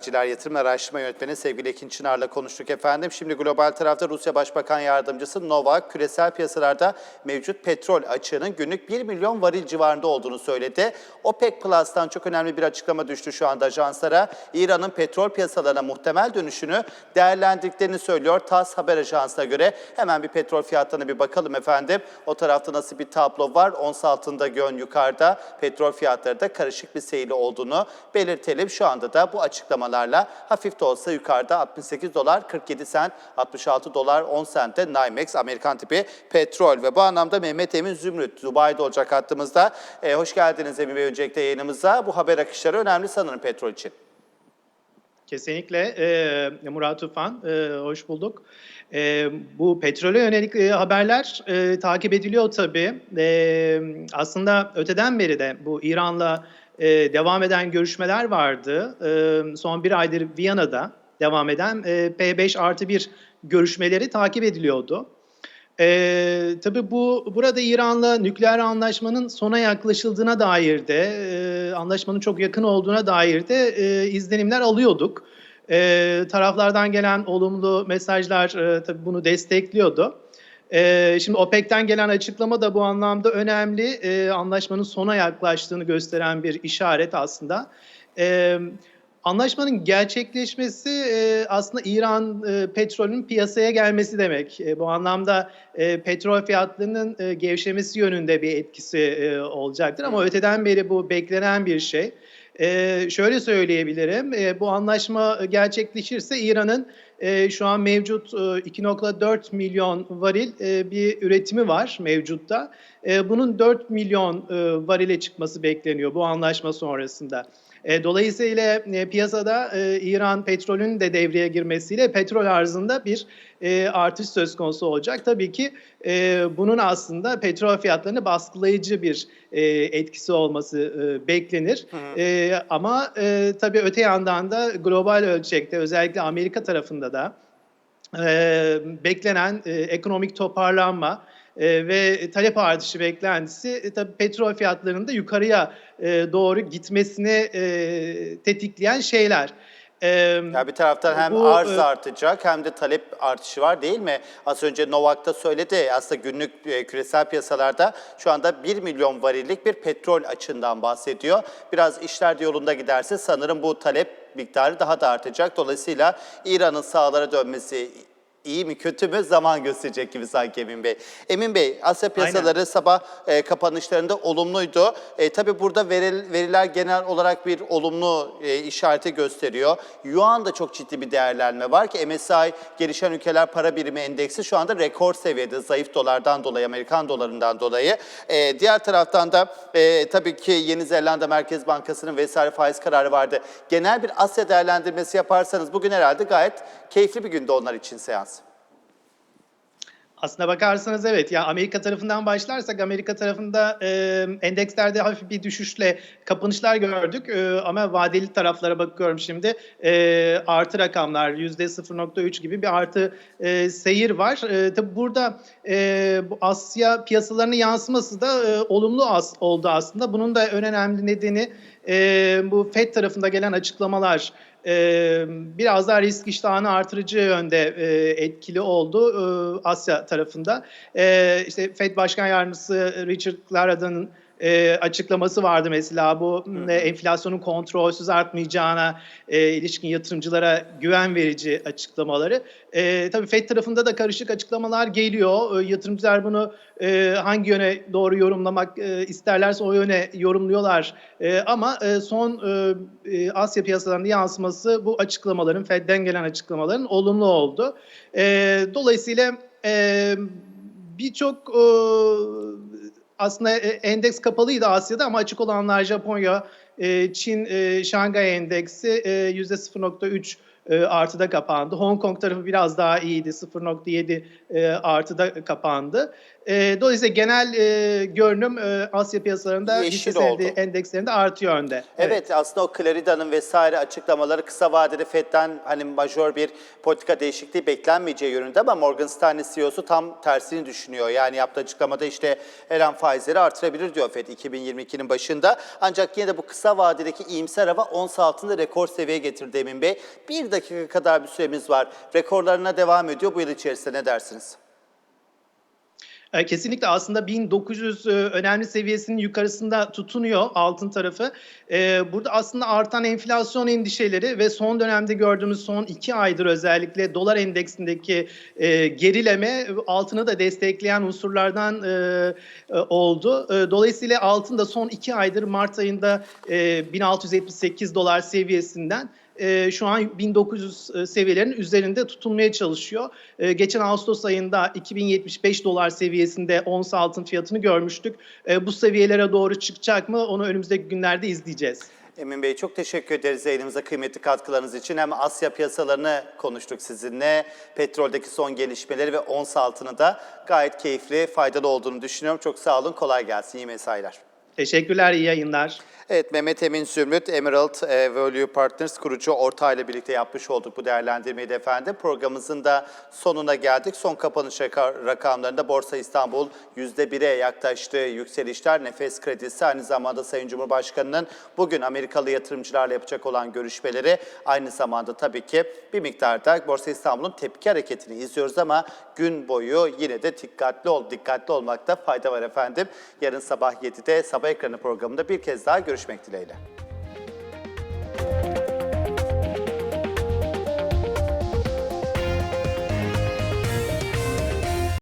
Ciler Yatırım Araştırma Yönetmeni sevgili Ekin Çınar'la konuştuk efendim. Şimdi global tarafta Rusya Başbakan Yardımcısı Novak küresel piyasalarda mevcut petrol açığının günlük 1 milyon varil civarında olduğunu söyledi. OPEC Plus'tan çok önemli bir açıklama düştü şu anda ajanslara. İran'ın petrol piyasalarına muhtemel dönüşünü değerlendirdiklerini söylüyor TASS haber ajansına göre. Hemen bir petrol fiyatlarına bir bakalım efendim. O tarafta nasıl bir tablo var? Ons altında gön yukarıda. Petrol fiyatları da karışık bir seyri olduğunu belirtelim. Şu anda da bu açıklamalarla hafif de olsa yukarıda 68 dolar 47 sent, 66 dolar 10 sente NYMEX Amerikan tipi petrol. Ve bu anlamda Mehmet Emin Zümrüt Dubai'de olacak hattımızda. Ee, hoş geldiniz Emin Bey öncelikle yayınımıza. Bu haber akışları önemli sanırım petrol için. Kesinlikle e, Murat Tufan, e, hoş bulduk. E, bu petrole yönelik e, haberler e, takip ediliyor tabii. E, aslında öteden beri de bu İran'la e, devam eden görüşmeler vardı. E, son bir aydır Viyana'da devam eden e, P5 artı 1 görüşmeleri takip ediliyordu. Ee, tabii bu burada İran'la nükleer anlaşmanın sona yaklaşıldığına dair de e, anlaşmanın çok yakın olduğuna dair de e, izlenimler alıyorduk. E, taraflardan gelen olumlu mesajlar e, tabii bunu destekliyordu. E, şimdi OPEC'ten gelen açıklama da bu anlamda önemli. E, anlaşmanın sona yaklaştığını gösteren bir işaret aslında. E, Anlaşmanın gerçekleşmesi e, aslında İran e, petrolünün piyasaya gelmesi demek. E, bu anlamda e, petrol fiyatlarının gevşemesi yönünde bir etkisi olacaktır. Ama öteden beri bu beklenen bir şey. Şöyle söyleyebilirim, bu anlaşma gerçekleşirse İran'ın e, şu an mevcut e, 2.4 milyon varil e, bir üretimi var mevcutta. E, bunun 4 milyon e, varile çıkması bekleniyor bu anlaşma sonrasında. E, dolayısıyla e, piyasada e, İran petrolünün de devreye girmesiyle petrol arzında bir e, artış söz konusu olacak. Tabii ki e, bunun aslında petrol fiyatlarını baskılayıcı bir e, etkisi olması e, beklenir. E, ama e, tabii öte yandan da global ölçekte özellikle Amerika tarafında da e, beklenen e, ekonomik toparlanma e, ve talep artışı beklentisi e, tabii petrol fiyatlarının da yukarıya e, doğru gitmesini e, tetikleyen şeyler. Ya bir taraftan hem bu, arz e, artacak hem de talep artışı var değil mi? Az önce Novak da söyledi. Aslında günlük e, küresel piyasalarda şu anda 1 milyon varillik bir petrol açığından bahsediyor. Biraz işler de yolunda giderse sanırım bu talep miktarı daha da artacak. Dolayısıyla İran'ın sahalara dönmesi iyi mi kötü mü zaman gösterecek gibi sanki Emin Bey. Emin Bey Asya piyasaları sabah e, kapanışlarında olumluydu. E, tabii burada veril, veriler genel olarak bir olumlu e, işareti gösteriyor. Yuan da çok ciddi bir değerlenme var ki MSCI gelişen ülkeler para birimi endeksi şu anda rekor seviyede zayıf dolardan dolayı, Amerikan dolarından dolayı. E, diğer taraftan da e, tabii ki Yeni Zelanda Merkez Bankası'nın vesaire faiz kararı vardı. Genel bir Asya değerlendirmesi yaparsanız bugün herhalde gayet keyifli bir günde onlar için seans. Aslına bakarsanız evet ya Amerika tarafından başlarsak Amerika tarafında e, endekslerde hafif bir düşüşle kapanışlar gördük e, ama vadeli taraflara bakıyorum şimdi e, artı rakamlar yüzde 0.3 gibi bir artı e, seyir var. E, tabi burada e, bu Asya piyasalarının yansıması da e, olumlu as, oldu aslında. Bunun da en önemli nedeni e, bu FED tarafında gelen açıklamalar e, biraz daha risk iştahını artırıcı yönde e, etkili oldu e, Asya tarafında. E, işte Fed Başkan Yardımcısı Richard Clarada'nın e, açıklaması vardı mesela bu e, enflasyonun kontrolsüz artmayacağına e, ilişkin yatırımcılara güven verici açıklamaları. E, tabii FED tarafında da karışık açıklamalar geliyor. E, yatırımcılar bunu e, hangi yöne doğru yorumlamak e, isterlerse o yöne yorumluyorlar. E, ama e, son e, e, Asya piyasalarında yansıması bu açıklamaların, Fed'den gelen açıklamaların olumlu oldu. E, dolayısıyla e, birçok e, aslında e, endeks kapalıydı Asya'da ama açık olanlar Japonya, e, Çin, e, Şangay endeksi e, %0.3 e, artıda kapandı. Hong Kong tarafı biraz daha iyiydi. 0.7 e, artıda kapandı. E, dolayısıyla genel e, görünüm e, Asya piyasalarında Yeşil hisse senedi oldu. endekslerinde artı yönde. Evet, aslında o Clarida'nın vesaire açıklamaları kısa vadede FED'den hani majör bir politika değişikliği beklenmeyeceği yönünde ama Morgan Stanley CEO'su tam tersini düşünüyor. Yani yaptığı açıklamada işte her an faizleri artırabilir diyor FED 2022'nin başında. Ancak yine de bu kısa vadedeki iyimser hava ons altında rekor seviyeye getirdi Emin Bey. Bir dakika kadar bir süremiz var. Rekorlarına devam ediyor bu yıl içerisinde ne dersiniz? E, Kesinlikle aslında 1900 e, önemli seviyesinin yukarısında tutunuyor altın tarafı. E, Burada aslında artan enflasyon endişeleri ve son dönemde gördüğümüz son iki aydır özellikle dolar endeksindeki gerileme altını da destekleyen unsurlardan oldu. Dolayısıyla altın da son iki aydır Mart ayında e, 1678 dolar seviyesinden e, şu an 1900 seviyelerin üzerinde tutunmaya çalışıyor. E, geçen Ağustos ayında 2075 dolar seviyesinde ons altın fiyatını görmüştük. E, bu seviyelere doğru çıkacak mı onu önümüzdeki günlerde izleyeceğiz. Emin Bey çok teşekkür ederiz yayınımıza kıymetli katkılarınız için. Hem Asya piyasalarını konuştuk sizinle, petroldeki son gelişmeleri ve ons altını da gayet keyifli, faydalı olduğunu düşünüyorum. Çok sağ olun, kolay gelsin, iyi mesailer. Teşekkürler, iyi yayınlar. Evet, Mehmet Emin Zümrüt, Emerald Value Partners kurucu ortağıyla birlikte yapmış olduk bu değerlendirmeyi de efendim. Programımızın da sonuna geldik. Son kapanış raka- rakamlarında Borsa İstanbul %1'e yaklaştı. Yükselişler nefes kredisi aynı zamanda Sayın Cumhurbaşkanı'nın bugün Amerikalı yatırımcılarla yapacak olan görüşmeleri aynı zamanda tabii ki bir miktarda Borsa İstanbul'un tepki hareketini izliyoruz ama gün boyu yine de dikkatli ol, dikkatli olmakta fayda var efendim. Yarın sabah 7'de sabah ekranı programında bir kez daha görüşmek dileğiyle.